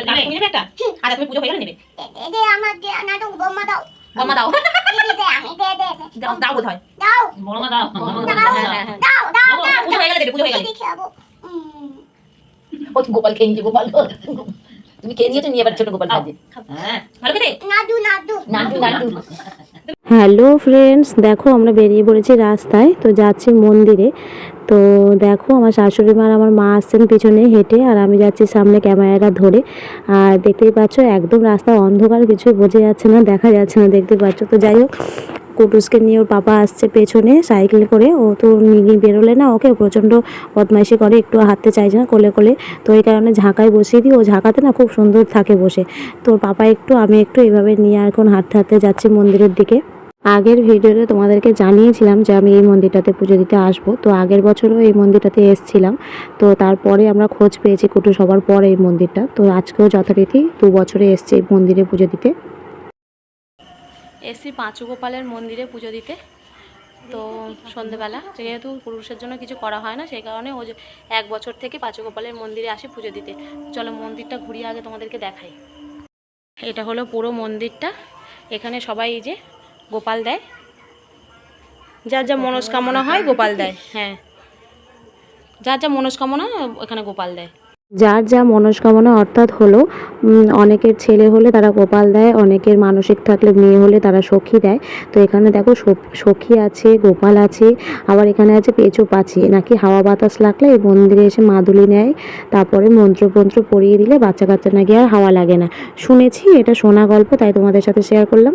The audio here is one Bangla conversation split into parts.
তুমি নেবে একটা? আচ্ছা তুমি পুজো হয়ে গেলে নেবে। দে আমার দে বোমা দাও। বম্মা দাও। আমি দে দে দে। দাও দাও বোধ হয় দাও বড় মা দাও দাও। দাও দাও দাও। পুজো হয়ে গেলে দেবে পুজো হয়ে গেলে। দিদি খাব উম, ও গোপাল খেয়ে নিয়েছে গোপাল। তুমি খেয়ে নিয়েছো নিয়ে এবার ছোট গোপাল খাচ্ছে হ্যাঁ। ভালো খেতে হ্যালো ফ্রেন্ডস, দেখো আমরা বেরিয়ে পড়েছি রাস্তায়, তো যাচ্ছি মন্দিরে। তো দেখো আমার শাশুড়ি মা আর আমার মা আসছেন পিছনে হেঁটে, আর আমি যাচ্ছি সামনে ক্যামেরাটা ধরে। আর দেখতেই পাচ্ছ, একদম রাস্তা অন্ধকার কিছু বোঝা যাচ্ছে না, দেখা যাচ্ছে না, দেখতে পাচ্ছ। তো যাই হোক, কুটুসকে নিয়ে ওর পাপা আসছে পেছনে সাইকেল করে, ও তো নিয়ে বেরোলে না ওকে প্রচণ্ড বদমাইশি করে, একটু হাঁটতে চাইছে না কোলে কোলে। তো এই কারণে ঝাঁকায় বসিয়ে দিই, ও ঝাঁকাতে না খুব সুন্দর থাকে বসে। তো পাপা একটু, আমি একটু এভাবে নিয়ে আর এখন হাঁটতে হাঁটতে যাচ্ছি মন্দিরের দিকে। আগের ভিডিওতে তোমাদেরকে জানিয়েছিলাম যে আমি এই মন্দিরটাতে পুজো দিতে আসব। তো আগের বছরও এই মন্দিরটাতে এসেছিলাম। তো তারপরে আমরা খোঁজ পেয়েছি কুটু সবার পর এই মন্দিরটা। তো আজকেও যথারীতি দু বছরে এসছে এই মন্দিরে পুজো দিতে। এসছি পাঁচু গোপালের মন্দিরে পুজো দিতে। তো সন্ধেবেলা, যেহেতু পুরুষের জন্য কিছু করা হয় না, সেই কারণে ও এক বছর থেকে পাঁচু গোপালের মন্দিরে আসি পুজো দিতে। চলো মন্দিরটা ঘুরিয়ে আগে তোমাদেরকে দেখাই। এটা হলো পুরো মন্দিরটা। এখানে সবাই যে গোপাল দেয়। যার যা মনস্কামনা হয় গোপাল দেয় হ্যাঁ। যার যা মনস্কামনা এখানে গোপাল দেয়। যার যা মনস্কামনা অর্থাৎ হলো অনেকের ছেলে হলে তারা গোপাল দেয়, অনেকের মানসিক থাকলে মেয়ে হলে তারা সখী দেয়। তো এখানে দেখো সখী আছে, গোপাল আছে, আবার এখানে আছে পেঁচো পাচি নাকি হাওয়া বাতাস লাগলে এই মন্দিরে এসে মাদুলি নেয়, তারপরে মন্ত্রপন্ত্র পড়িয়ে দিলে বাচ্চা কাচ্চা নাকি আর হাওয়া লাগে না। শুনেছি এটা শোনা গল্প, তাই তোমাদের সাথে শেয়ার করলাম।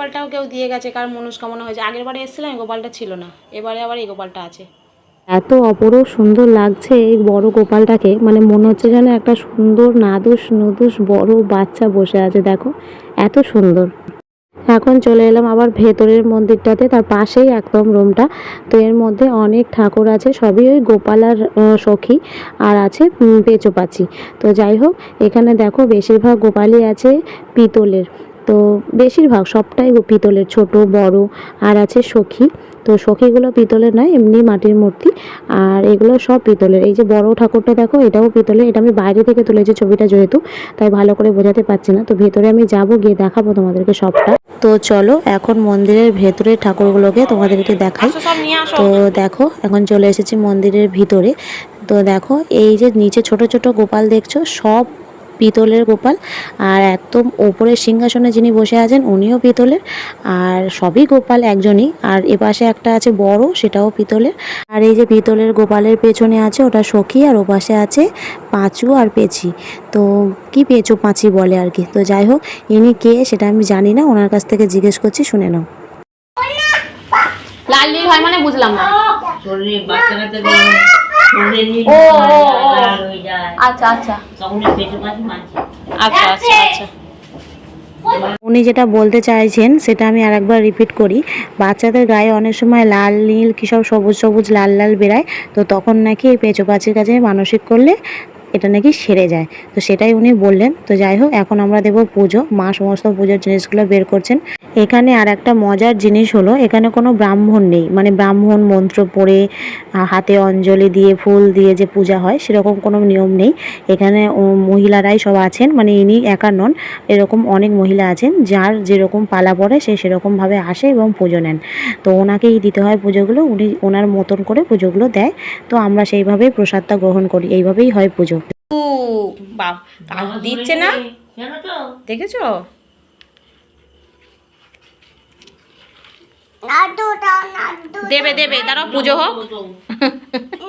গোপালটাও কেউ দিয়ে গেছে, কার মনস্কামনা হয়েছে। আগের বারে এসেছিলাম গোপালটা ছিল না। এবারে আবার এই গোপালটা আছে। এত অপরূপ সুন্দর লাগছে এই বড় গোপালটাকে। মানে মনে হচ্ছে যেন একটা সুন্দর, নাদুস নুদুস বড় বাচ্চা বসে আছে, দেখো। এত সুন্দর। এখন চলে এলাম আবার ভেতরের মন্দিরটাতে, তার পাশেই একদম রুমটা। তো এর মধ্যে অনেক ঠাকুর আছে, সবই ওই গোপাল আর সখী আর আছে পেঁচোপাচি। তো যাই হোক, এখানে দেখো বেশিরভাগ গোপালই আছে পিতলের। তো বেশিরভাগ সবটাই পিতলের ছোট বড় আর আছে সখী। তো সখীগুলো পিতলের নয় এমনি মাটির মূর্তি। আর এগুলো সব পিতলের। এই যে বড় ঠাকুরটা দেখো এটাও পিতলের। এটা আমি বাইরে থেকে তুলেছি ছবিটা যেহেতু তাই ভালো করে বোঝাতে পারছি না। তো ভেতরে আমি যাব গিয়ে দেখাবো তোমাদেরকে সবটা। তো চলো এখন মন্দিরের ভেতরের ঠাকুরগুলোকে তোমাদেরকে দেখাই। তো দেখো এখন চলে এসেছি মন্দিরের ভিতরে। তো দেখো এই যে নিচে ছোট ছোট গোপাল দেখছ সব পিতলের গোপাল। আর একদম ওপরের সিংহাসনে যিনি বসে আছেন উনিও পিতলের। আর সবই গোপাল একজনই। আর এপাশে একটা আছে বড় সেটাও পিতলের। আর এই যে পিতলের গোপালের পেছনে আছে ওটা সখী আর ওপাশে আছে পাঁচু আর পেঁচি। তো কি পেঁচো পাঁচি বলে আর কি? তো যাই হোক ইনি কে সেটা আমি জানি না। ওনার কাছ থেকে জিজ্ঞেস করছি শুনে নাও। লাল নীল হয় মানে বুঝলাম না। আচ্ছা আচ্ছা। আচ্ছা আচ্ছা উনি যেটা বলতে চাইছেন, সেটা আমি আরেকবার রিপিট করি। বাচ্চাদের গায়ে অনেক সময় লাল, নীল, কী সব সবুজ সবুজ, লাল লাল বেরায়। তো তখন নাকি এই পেঁচো পাচির কাছে মানসিক করলে এটা নাকি সেরে যায়। তো সেটাই উনি বললেন। তো যাই হোক, এখন আমরা দেবো পুজো। মা সমস্ত পুজোর জিনিসগুলো বের করছেন। এখানে আর একটা মজার জিনিস হলো, এখানে কোনো ব্রাহ্মণ নেই। মানে ব্রাহ্মণ মন্ত্র পড়ে হাতে অঞ্জলি দিয়ে, ফুল দিয়ে যে পূজা হয়, সেরকম কোনো নিয়ম নেই। এখানে মহিলারাই সব আছেন। মানে ইনি একা নন, এরকম অনেক মহিলা আছেন। যার যেরকম পালা পড়ে, সে সেরকমভাবে আসে এবং পুজো নেন। তো ওনাকেই দিতে হয় পুজোগুলো। উনি ওনার মতন করে পুজোগুলো দেয়। তো আমরা সেইভাবেই প্রসাদটা গ্রহণ করি। এইভাবেই হয় পুজো। বাপ দিচ্ছে না? দেখেছ? দেবে দেবে তারাও পুজো হোক।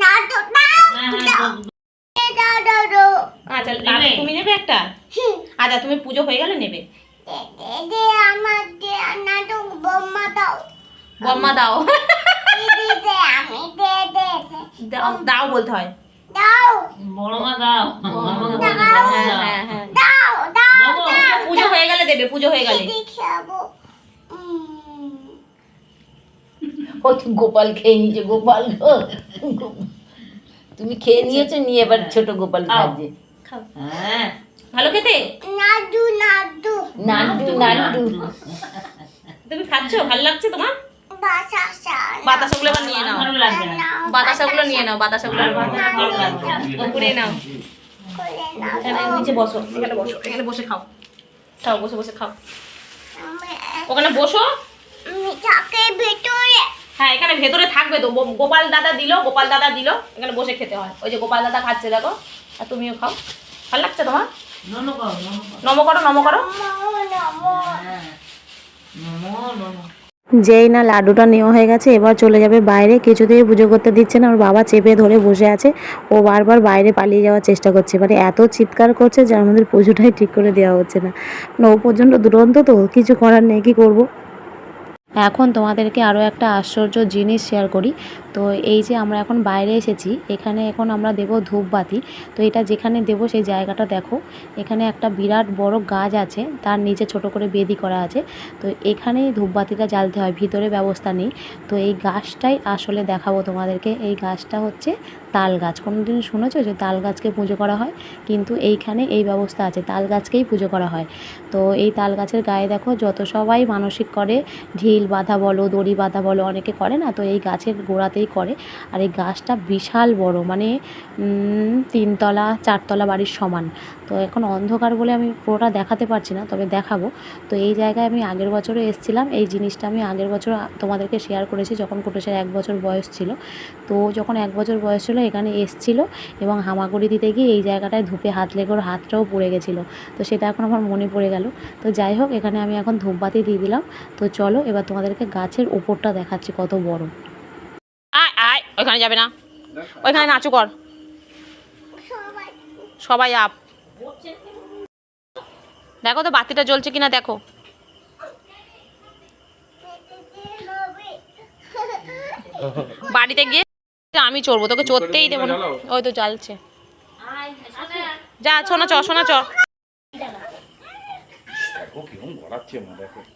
হ্যাঁ হ্যাঁ দে দাও। দাও দাও আচ্ছা তুমি নেবে একটা? আচ্ছা তুমি পুজো হয়ে গেলে নেবে। বম্মা দে আমি দে দে দে। দাও দাও বলতে হয়। দাও। বড় মা দাও হ্যাঁ হ্যাঁ হ্যাঁ দাও দাও পুজো হয়ে গেলে দেবে পুজো হয়ে গেলে। দিদি খাব উম, ও গোপাল খেয়ে নিয়েছে গোপাল। তুমি খেয়ে নিয়েছো নিয়ে এবার ছোট গোপাল খাচ্ছে। হ্যাঁ। ভালো খেতে? নাটু নাটু নান্টু নান্টু তুমি খাচ্ছো? ভালো লাগছে তোমার? বাসা সা বাতাসাগুলো এবার নিয়ে নাও। ভালো লাগবে না বাতাসাগুলো নিয়ে নাও বাতাসাগুলো ভালো লাগবে উপরে নাও। এখানে নিচে বসো এখানে বসো এখানে বসে খাও। খাও বসে বসে খাও। ওখানে বসো। হ্যাঁ এখানে ভেতরে থাকবে তো। গো- গোপাল দাদা দিল গোপাল দাদা দিল। এখানে বসে খেতে হয়। ওই যে গোপাল দাদা খাচ্ছে দেখো। আর তুমিও খাও। ভালো লাগছে তোমার? নম করো নম করো। নমো নমো হ্যাঁ নমো নমো। যেই না লাড্ডুটা নেওয়া হয়ে গেছে, এবার চলে যাবে বাইরে। কিছুতেই পুজো করতে দিচ্ছে না, ওর বাবা চেপে ধরে বসে আছে। ও বারবার বাইরে পালিয়ে যাওয়ার চেষ্টা করছে। মানে এত চিৎকার করছে যে আমাদের পুজোটাই ঠিক করে দেওয়া হচ্ছে না। মানে ও পর্যন্ত দুরন্ত তো, কিছু করার নেই, কি করব? এখন তোমাদেরকে আরও একটা আশ্চর্য জিনিস শেয়ার করি। তো এই যে আমরা এখন বাইরে এসেছি, এখানে এখন আমরা দেব ধূপবাতি। তো এটা যেখানে দেব সেই জায়গাটা দেখো। এখানে একটা বিরাট বড় গাছ আছে, তার নিচে ছোট করে বেদি করা আছে। তো এখানেই ধূপবাতিটা জ্বালতে হয়, ভিতরে ব্যবস্থা নেই। তো এই গাছটাই আসলে দেখাবো তোমাদেরকে। এই গাছটা হচ্ছে তাল গাছ। কোনোদিন শুনেছো যে তাল গাছকে পুজো করা হয়? কিন্তু এইখানে এই ব্যবস্থা আছে, তাল গাছকেই পুজো করা হয়। তো এই তাল গাছের গায়ে দেখো, যত সবাই মানসিক করে, ঢিল বাঁধা বলো, দড়ি বাঁধা বলো, অনেকে করে না? তো এই গাছের গোড়াতেই করে। আর এই গাছটা বিশাল বড় মানে তিনতলা, চারতলা বাড়ির সমান। তো এখন অন্ধকার বলে আমি পুরোটা দেখাতে পারছি না, তবে দেখাবো। তো এই জায়গায় আমি আগের বছরও এসেছিলাম। এই জিনিসটা আমি আগের বছর তোমাদেরকে শেয়ার করেছি যখন কুটেশের এক বছর বয়স ছিল। তো যখন এক বছর বয়স ছিল এখানে এসছিল এবং হামাগুড়ি দিতে গিয়ে এই জায়গাটায় ধূপে হাত লেগে ওর হাতটাও পড়ে গেছিল। তো সেটা এখন আমার মনে পড়ে গেল। তো যাই হোক, এখানে আমি এখন ধূপবাতি দিয়ে দিলাম। তো চলো, এবার তোমাদেরকে গাছের ওপরটা দেখাচ্ছি কত বড়। আয় আয়, ওইখানে যাবে না। ওইখানে নাচু কর। সবাই সবাই আপ। দেখো তো বাতিটা জ্বলছে কিনা, দেখো। বাড়িতে গিয়ে আমি চড়বো তোকে চড়তেই দেবো না। ওই তো জ্বালছে। যা শোনা চ শোনা চ।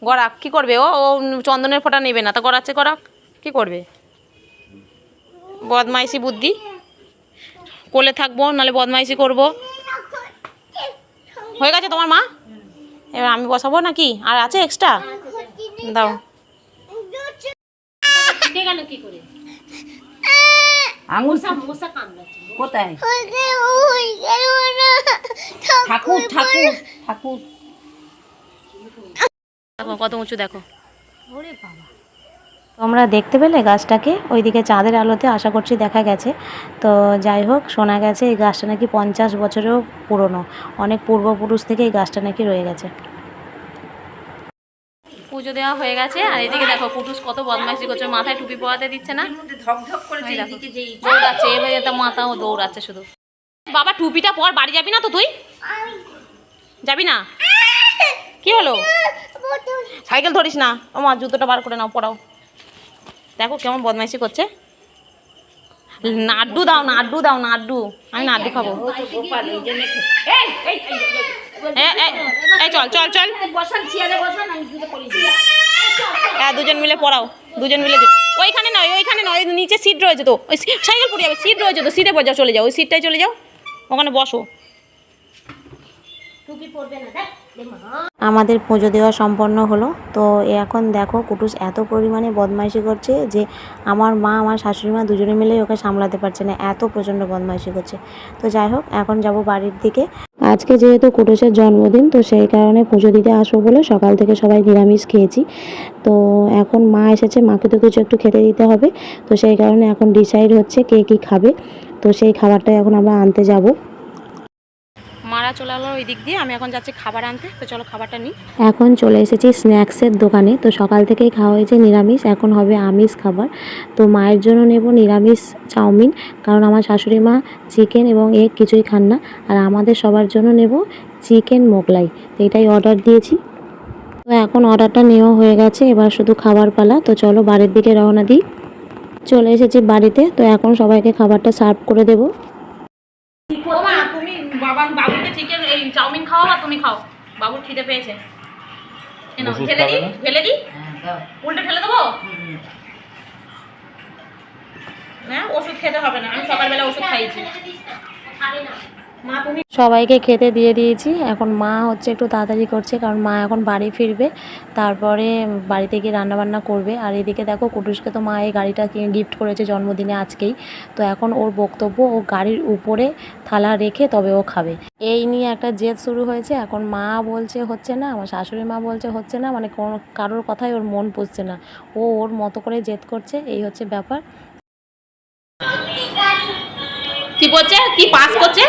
গড়াক কি করবে? ও ও চন্দনের ফোঁটা নেবে না তা গড়াচ্ছে গড়াক। কি করবে? বদমাইশি বুদ্ধি। কোলে থাকব নালে বদমাইশি করব। হয়ে গেছে তোমার মা? এবার আমি বসাবো নাকি? আর আছে এক্সট্রা দাও। আঙুল কোথায়? ঠাকুর ঠাকুর ঠাকুর কত উঁচু দেখো। তোমরা দেখতে পেলে গাছটাকে? ওইদিকে চাঁদের আলোতে আশা করছি দেখা গেছে। তো যাই হোক শোনা গেছে এই গাছটা নাকি পঞ্চাশ বছরেও পুরনো। অনেক পূর্বপুরুষ থেকে এই গাছটা নাকি রয়ে গেছে। পুজো দেওয়া হয়ে গেছে আর এদিকে দেখো পুটুস কত বদমাইশি করছে মাথায় টুপি পরাতে দিচ্ছে না দৌড়াচ্ছে এবারে তো মাথাও দৌড়াচ্ছে শুধু বাবা টুপিটা পর বাড়ি যাবি না তো তুই যাবি না কি হলো সাইকেল ধরিস না ও মা জুতোটা বার করে নাও পড়াও দেখো কেমন বদমাইশি করছে নাড্ডু দাও নাড্ডু দাও নাড্ডু আমি নাড্ডু খাব চল চল চল। পরি হ্যাঁ দুজন মিলে পড়াও, দুজন মিলে ওইখানে নয় ওইখানে নয় নিচে সিট রয়েছে তো। ওই সাইকেল পড়ে যাবে সিট রয়েছে তো সিটে পড়ে যাও, চলে যাও, ওই সিটটায় চলে যাও, ওখানে বসো। আমাদের পুজো দেওয়া সম্পন্ন হলো। তো এখন দেখো কুটুস এত পরিমাণে বদমাইশি করছে যে আমার মা, আমার শাশুড়ি মা দুজনে মিলেই ওকে সামলাতে পারছে না, এত প্রচণ্ড বদমাইশি করছে। তো যাই হোক, এখন যাব বাড়ির দিকে। আজকে যেহেতু কুটুসের জন্মদিন, তো সেই কারণে পুজো দিতে আসব বলে সকাল থেকে সবাই নিরামিষ খেয়েছি। তো এখন মা এসেছে, মাকে তো কিছু একটু খেতে দিতে হবে। তো সেই কারণে এখন ডিসাইড হচ্ছে কে কী খাবে। তো সেই খাবারটাই এখন আমরা আনতে যাব। মারা চলে গেলো ওই দিক দিয়ে আমি এখন যাচ্ছি খাবার আনতে তো চলো খাবারটা নিই। এখন চলে এসেছি স্ন্যাক্সের দোকানে তো সকাল থেকেই খাওয়া হয়েছে নিরামিষ এখন হবে আমিষ খাবার। তো মায়ের জন্য নেব নিরামিষ চাউমিন কারণ আমার শাশুড়ি মা চিকেন এবং এগ কিছুই খান না আর আমাদের সবার জন্য নেব চিকেন মোগলাই। তো এটাই অর্ডার দিয়েছি। তো এখন অর্ডারটা নেওয়া হয়ে গেছে এবার শুধু খাবার পালা তো চলো বাড়ির দিকে রওনা দিই। চলে এসেছি বাড়িতে তো এখন সবাইকে খাবারটা সার্ভ করে দেবো। বাবা চিকেন এই চাউমিন খাও বা তুমি খাও। বাবুর খিদে পেয়েছে। কেন ফেলে দি দিই ফেলে দিই হ্যাঁ উল্টে ফেলে দেবো? না ওষুধ খেতে হবে না। আমি সকালবেলা ওষুধ খাইয়েছি। সবাইকে খেতে দিয়ে দিয়েছি। এখন মা হচ্ছে একটু তাড়াতাড়ি করছে কারণ মা এখন বাড়ি ফিরবে তারপরে বাড়িতে গিয়ে রান্নাবান্না করবে। আর এদিকে দেখো কুটুসকে তো মা এই গাড়িটা গিফট করেছে জন্মদিনে আজকেই। তো এখন ওর বক্তব্য ও গাড়ির উপরে থালা রেখে তবে ও খাবে। এই নিয়ে একটা জেদ শুরু হয়েছে। এখন মা বলছে হচ্ছে না। আমার শাশুড়ি মা বলছে হচ্ছে না। মানে কোনো কারোর কথাই ওর মন পুষছে না। ও ওর মতো করে জেদ করছে এই হচ্ছে ব্যাপার। কি করছে কি পাস করছে?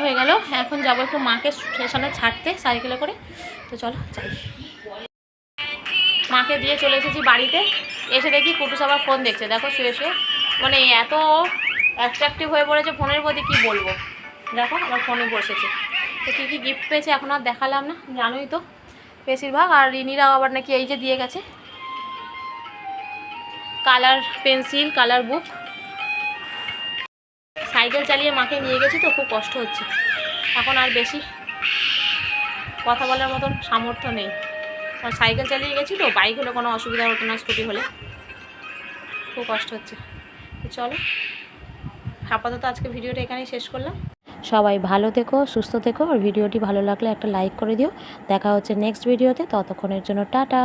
হয়ে গেল। এখন যাব একটু মাকে স্টেশনে ছাড়তে, সাইকেলে করে। তো চলো, যাই। মাকে দিয়ে চলে এসেছি বাড়িতে। এসে দেখি কুটুস আবার ফোন দেখছে। দেখো, শুয়ে শুয়ে। মানে এত অ্যাট্রাকটিভ হয়ে পড়েছে ফোনের প্রতি, কি বলব? দেখো, আমার ফোনে বসেছে। তো কী কী গিফট পেয়েছে এখন আর দেখালাম না, জানোই তো। বেশিরভাগ। আর রিনিরাও আবার নাকি এই যে দিয়ে গেছে। Colour pencil, colour book. Cycle চালিয়ে মাকে নিয়ে গেছি তো, খুব কষ্ট হচ্ছে। এখন আর বেশি কথা বলার মতন সামর্থ্য নেই। আর সাইকেল চালিয়ে গেছি তো, বাইক হলে কোনো অসুবিধা হতো না স্কুটি হলে। খুব কষ্ট হচ্ছে। চলো, আপাতত আজকে ভিডিওটা এখানেই শেষ করলাম। সবাই ভালো থেকো, সুস্থ থেকো, আর ভিডিওটি ভালো লাগলে একটা লাইক করে দিও। দেখা হচ্ছে নেক্সট ভিডিওতে, ততক্ষণের জন্য টাটা।